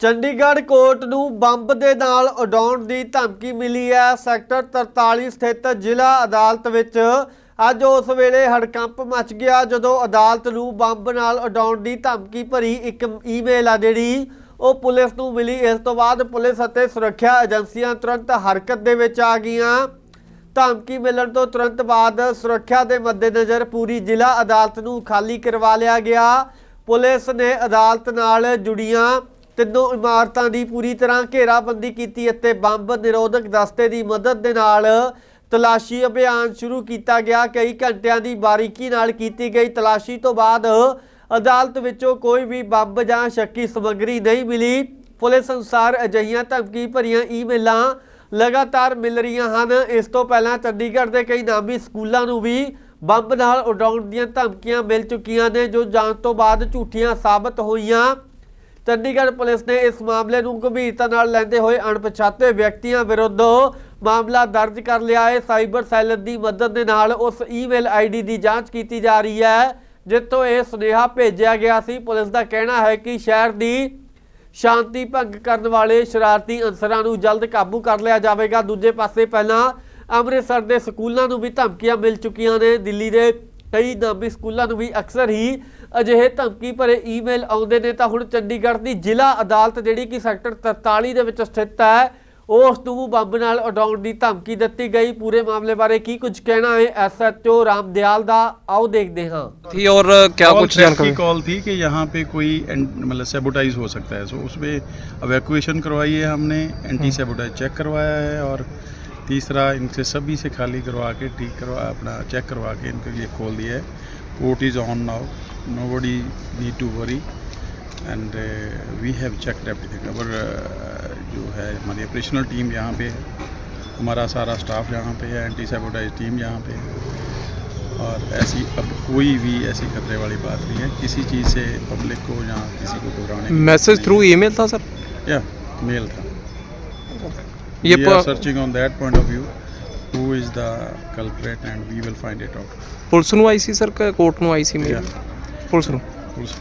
Chandigarh court ਨੂੰ bomb ਦੇ ਨਾਲ ਉਡਾਉਣ ਦੀ ਧਮਕੀ ਮਿਲੀ ਹੈ। ਸੈਕਟਰ 43 ਸਥਿਤ ਜ਼ਿਲ੍ਹਾ ਅਦਾਲਤ ਵਿੱਚ ਅੱਜ ਉਸ ਵੇਲੇ ਹੜਕੰਪ ਮਚ ਗਿਆ, ਜਦੋਂ ਅਦਾਲਤ ਨੂੰ ਬੰਬ ਨਾਲ ਉਡਾਉਣ ਦੀ ਧਮਕੀ ਭਰੀ ਇੱਕ ਈਮੇਲ ਆ ਜਿਹੜੀ ਉਹ ਪੁਲਿਸ ਨੂੰ ਮਿਲੀ। ਇਸ ਤੋਂ ਬਾਅਦ ਪੁਲਿਸ ਅਤੇ ਸੁਰੱਖਿਆ ਏਜੰਸੀਆਂ ਤੁਰੰਤ ਹਰਕਤ ਦੇ ਵਿੱਚ ਆ ਗਈਆਂ। ਧਮਕੀ ਮਿਲਣ ਤੋਂ ਤੁਰੰਤ ਬਾਅਦ ਸੁਰੱਖਿਆ ਦੇ ਮੱਦੇਨਜ਼ਰ ਪੂਰੀ ਜ਼ਿਲ੍ਹਾ ਅਦਾਲਤ ਨੂੰ ਖਾਲੀ ਕਰਵਾ ਲਿਆ ਗਿਆ। ਪੁਲਿਸ ਨੇ ਅਦਾਲਤ ਨਾਲ ਜੁੜੀਆਂ ਤਿੰਨੋਂ ਇਮਾਰਤਾਂ ਦੀ ਪੂਰੀ ਤਰ੍ਹਾਂ ਘੇਰਾਬੰਦੀ ਕੀਤੀ ਅਤੇ ਬੰਬ ਨਿਰੋਧਕ ਦਸਤੇ ਦੀ ਮਦਦ ਦੇ ਨਾਲ ਤਲਾਸ਼ੀ ਅਭਿਆਨ ਸ਼ੁਰੂ ਕੀਤਾ ਗਿਆ। ਕਈ ਘੰਟਿਆਂ ਦੀ ਬਾਰੀਕੀ ਨਾਲ ਕੀਤੀ ਗਈ ਤਲਾਸ਼ੀ ਤੋਂ ਬਾਅਦ ਅਦਾਲਤ ਵਿੱਚੋਂ ਕੋਈ ਵੀ ਬੰਬ ਜਾਂ ਸ਼ੱਕੀ ਸਮੱਗਰੀ ਨਹੀਂ ਮਿਲੀ। ਪੁਲਿਸ ਅਨੁਸਾਰ ਅਜਿਹੀਆਂ ਧਮਕੀ ਭਰੀਆਂ ਈਮੇਲਾਂ ਲਗਾਤਾਰ ਮਿਲ ਰਹੀਆਂ ਹਨ। ਇਸ ਤੋਂ ਪਹਿਲਾਂ ਚੰਡੀਗੜ੍ਹ ਦੇ ਕਈ ਨਾਮੀ ਸਕੂਲਾਂ ਨੂੰ ਵੀ ਬੰਬ ਨਾਲ ਉਡਾਉਣ ਦੀਆਂ ਧਮਕੀਆਂ ਮਿਲ ਚੁੱਕੀਆਂ ਨੇ, ਜੋ ਜਾਂਚ ਤੋਂ ਬਾਅਦ ਝੂਠੀਆਂ ਸਾਬਤ ਹੋਈਆਂ। ਚੰਡੀਗੜ੍ਹ ਪੁਲਿਸ ਨੇ ਇਸ ਮਾਮਲੇ ਨੂੰ ਗੰਭੀਰਤਾ ਨਾਲ ਲੈਂਦੇ ਹੋਏ ਅਣਪਛਾਤੇ ਵਿਅਕਤੀਆਂ ਵਿਰੁੱਧ ਮਾਮਲਾ ਦਰਜ ਕਰ ਲਿਆ ਹੈ। ਸਾਈਬਰ ਸੈੱਲ ਦੀ ਮਦਦ ਦੇ ਨਾਲ ਉਸ ਈਮੇਲ ਆਈਡੀ ਦੀ ਜਾਂਚ ਕੀਤੀ ਜਾ ਰਹੀ ਹੈ, ਜਿੱਥੋਂ ਇਹ ਸੁਨੇਹਾ ਭੇਜਿਆ ਗਿਆ ਸੀ। ਪੁਲਿਸ ਦਾ ਕਹਿਣਾ ਹੈ ਕਿ ਸ਼ਹਿਰ ਦੀ ਸ਼ਾਂਤੀ ਭੰਗ ਕਰਨ ਵਾਲੇ ਸ਼ਰਾਰਤੀ ਅਨਸਰਾਂ ਨੂੰ ਜਲਦ ਕਾਬੂ ਕਰ ਲਿਆ ਜਾਵੇਗਾ। ਦੂਜੇ ਪਾਸੇ ਪਹਿਲਾਂ ਅੰਮ੍ਰਿਤਸਰ ਦੇ ਸਕੂਲਾਂ ਨੂੰ ਵੀ ਧਮਕੀਆਂ ਮਿਲ ਚੁੱਕੀਆਂ ਨੇ। ਦਿੱਲੀ ਦੇ ਕਈ ਨਾਮੀ ਸਕੂਲਾਂ ਨੂੰ ਵੀ ਅਕਸਰ ਹੀ ਅਜਿਹੇ ਧਮਕੀ ਭਰੇ ਈਮੇਲ ਆਉਂਦੇ ਨੇ ਤਾਂ ਹੁਣ ਚੰਡੀਗੜ੍ਹ ਦੀ ਜ਼ਿਲ੍ਹਾ ਅਦਾਲਤ ਜਿਹੜੀ ਕਿ ਸੈਕਟਰ 43 ਦੇ ਵਿੱਚ ਸਥਿਤ ਹੈ ਉਸ ਨੂੰ ਬੰਬ ਨਾਲ ਉਡਾਉਣ ਦੀ ਧਮਕੀ ਦਿੱਤੀ ਗਈ ਪੂਰੇ ਮਾਮਲੇ ਬਾਰੇ ਕੀ ਕੁਝ ਕਹਿਣਾ ਹੈ ਐਸਐਚਓ ਰਾਮਦਿਆਲ ਦਾ ਆਓ ਦੇਖਦੇ ਹਾਂ थी और क्या कॉल कुछ थ्रेट जानकारी की कॉल थी कि यहाँ पे कोई एंड- मतलब सेबोटाइज हो सकता है सो उसमें एवैक्यूएशन करवाई है हमने एंटी सेबोटाइज चेक करवाया है और तीसरा इनसे सभी से खाली करवा के ठीक करवा अपना चेक करवा के इनके ये खोल दिया है। Court is on now nobody need to worry and we have checked everything और जो है हमारी ऑपरेशनल टीम यहाँ पे है। हमारा सारा स्टाफ यहाँ पे है। एंटी सेबोटाइज टीम यहाँ पे है। और ऐसी अब कोई भी ऐसी खतरे वाली बात नहीं है। किसी चीज़ से पब्लिक को या किसी को घबराने मैसेज थ्रू ईमेल था सर। या मेल था। Are प- searching on that point of view who is the culprit and we will find it out police ਨੂੰ ਆਈ ਸੀ ਸਰ ਕਿ ਕੋਰਟ ਨੂੰ ਆਈ ਸੀ Yeah. ਪੁਲਿਸ ਨੂੰ Who's-